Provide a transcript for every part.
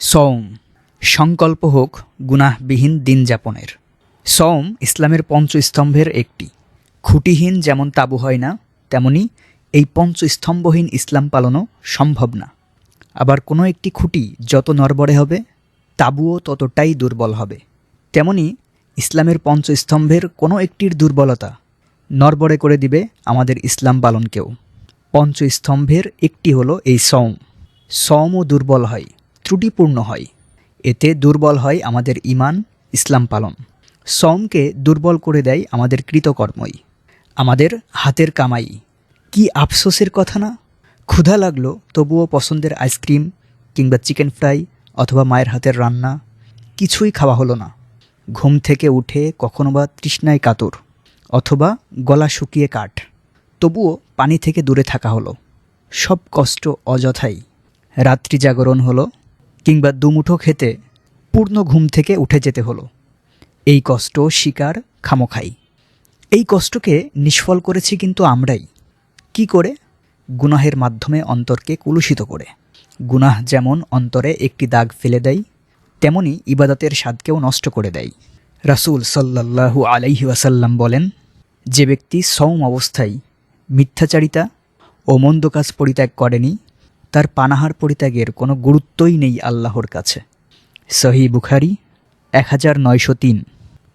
সৌম সংকল্প হোক গুনাহবিহীন দিন যাপনের। সৌম ইসলামের পঞ্চস্তম্ভের একটি। খুঁটিহীন যেমন তাবু হয় না, তেমনি এই পঞ্চস্তম্ভহীন ইসলাম পালনও সম্ভব না। আবার কোনো একটি খুঁটি যত নরবরে হবে, তাবুও ততটাই দুর্বল হবে। তেমনি ইসলামের পঞ্চস্তম্ভের কোনো একটির দুর্বলতা নরবরে করে দিবে আমাদের ইসলাম পালনকেও। পঞ্চস্তম্ভের একটি হলো এই সৌম সৌমও দুর্বল হয়। ত্রুটিপূর্ণ হয়। এতে দুর্বল হয় আমাদের ইমান ইসলাম পালন। সৌমকে দুর্বল করে দেয় আমাদের কৃতকর্মই। আমাদের হাতের কামাই। কি আফসোসের কথা না? ক্ষুধা লাগল, তবুও পছন্দের আইসক্রিম কিংবা চিকেন ফ্রাই অথবা মায়ের হাতের রান্না কিছুই খাওয়া হলো না। ঘুম থেকে উঠে কখনো বা তৃষ্ণায় কাতর অথবা গলা শুকিয়ে কাঠ। তবুও পানি থেকে দূরে থাকা হলো। সব কষ্ট অযথাই। রাত্রি জাগরণ হলো কিংবা দুমুঠো খেতে পূর্ণ ঘুম থেকে উঠে যেতে হলো। এই কষ্ট শিকার খামোখাই। এই কষ্টকে নিষ্ফল করেছি কিন্তু আমরাই। কি করে? গুনাহের মাধ্যমে অন্তরকে কুলুষিত করে। গুনাহ যেমন অন্তরে একটি দাগ ফেলে দেয়, তেমনি ইবাদতের স্বাদকেও নষ্ট করে দেয়। রাসূল সাল্লাল্লাহু আলাইহি ওয়াসাল্লাম বলেন, যে ব্যক্তি সৌম অবস্থায় মিথ্যাচারিতা ও মন্দ কাজ পরিত্যাগ করেনি তার পানাহার পরিত্যাগের কোনো গুরুত্বই নেই আল্লাহর কাছে। সহি বুখারি এক হাজার নয়শো তিন।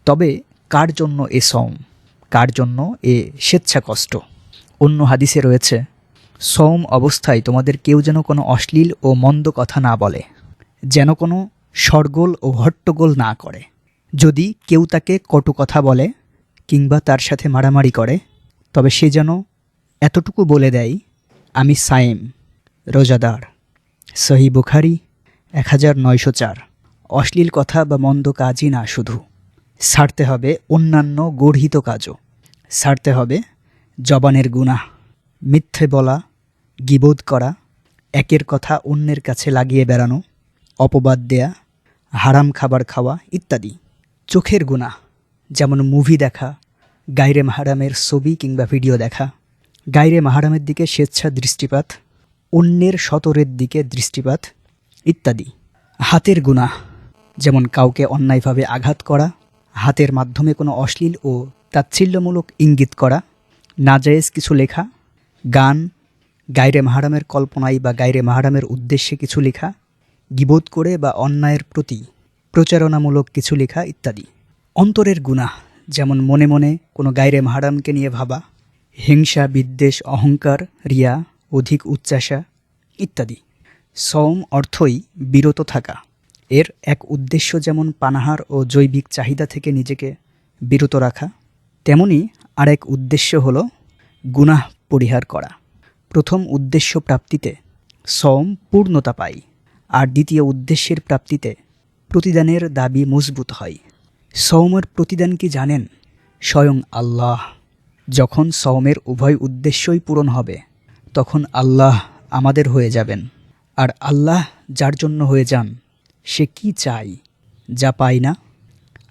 তবে কার জন্য এ সৌম কার জন্য এ স্বেচ্ছা কষ্ট অন্য হাদিসে রয়েছে সৌম অবস্থায় তোমাদের কেউ যেন কোনো অশ্লীল ও মন্দ কথা না বলে, যেন কোনো শরগোল ও হট্টগোল না করে। যদি কেউ তাকে কটু কথা বলে কিংবা তার সাথে মারামারি করে, তবে সে যেন এতটুকু বলে দেয়, আমি সায়েম। রোজাদার। সহি বুখারি এক হাজার নয়শো চার। অশ্লীল কথা বা মন্দ কাজই না শুধু। ছাড়তে হবে অন্যান্য গর্হিত কাজও। ছাড়তে হবে জবানের গুনাহ, মিথ্যে বলা গিবোধ করা, একের কথা অন্যের কাছে লাগিয়ে বেড়ানো, অপবাদ দেয়া, হারাম খাবার খাওয়া ইত্যাদি। চোখের গুনাহ, যেমন মুভি দেখা গাইরে মাহারামের ছবি কিংবা ভিডিও দেখা। গাইরে মাহারামের দিকে স্বেচ্ছা দৃষ্টিপাত অন্যের সতরের দিকে দৃষ্টিপাত ইত্যাদি। হাতের গুনাহ, যেমন কাউকে অন্যায়ভাবে আঘাত করা, হাতের মাধ্যমে কোনো অশ্লীল ও তাচ্ছিল্যমূলক ইঙ্গিত করা, নাজায়েজ কিছু লেখা, গান, গায়রে মাহারামের কল্পনায় বা গায়রে মাহারামের উদ্দেশ্যে কিছু লেখা, গিবোধ করে বা অন্যায়ের প্রতি প্রচারণামূলক কিছু লেখা ইত্যাদি। অন্তরের গুনাহ, যেমন মনে মনে কোনো গায়রে মাহারামকে নিয়ে ভাবা, হিংসা, বিদ্বেষ, অহংকার, রিয়া অধিক উচ্চাসা ইত্যাদি। সৌম অর্থই বিরত থাকা। এর এক উদ্দেশ্য যেমন পানাহার ও জৈবিক চাহিদা থেকে নিজেকে বিরত রাখা, তেমনি আরেক উদ্দেশ্য হল গুনাহ পরিহার করা। প্রথম উদ্দেশ্য প্রাপ্তিতে সম পূর্ণতা পায় আর দ্বিতীয় উদ্দেশ্যের প্রাপ্তিতে প্রতিদানের দাবি মজবুত হয়। সৌমের প্রতিদান কি জানেন? স্বয়ং আল্লাহ। যখন সৌমের উভয় উদ্দেশ্যই পূরণ হবে তখন আল্লাহ আমাদের হয়ে যাবেন। আর আল্লাহ যার জন্য হয়ে যান, সে কি চাই যা পাই না?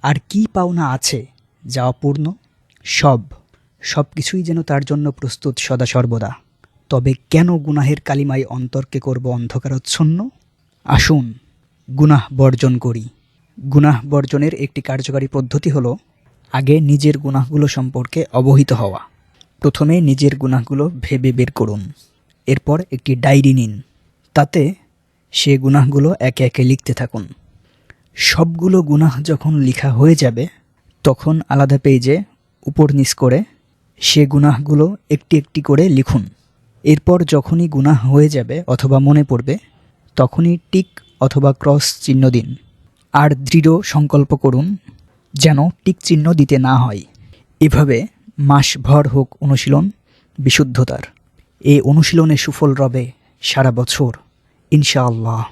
আর কি পাওনা আছে, যা অপূর্ণ? সব সব কিছুই যেন তার জন্য প্রস্তুত সদা সর্বদা। তবে কেন গুনাহের কালিমায় অন্তরকে করব অন্ধকারচ্ছন্ন? আসুন, গুনাহ বর্জন করি। গুনাহ বর্জনের একটি কার্যকারী পদ্ধতি হলো, আগে নিজের গুনাহগুলো সম্পর্কে অবহিত হওয়া। প্রথমে নিজের গুনাহগুলো ভেবে বের করুন। এরপর একটি ডায়েরি নিন। তাতে সে গুনাহগুলো একে একে লিখতে থাকুন। সবগুলো গুনাহ যখন লেখা হয়ে যাবে, তখন আলাদা পেজে উপর নিচ করে সে গুনাহগুলো একটি একটি করে লিখুন। এরপর যখনই গুনাহ হয়ে যাবে অথবা মনে পড়বে, তখনই টিক অথবা ক্রস চিহ্ন দিন। আর দৃঢ় সংকল্প করুন, যেন টিক চিহ্ন দিতে না হয়। এভাবে মাসভর হোক অনুশীলন বিশুদ্ধতার। এ অনুশীলনে সুফল রবে সারা বছর ইনশাআল্লাহ।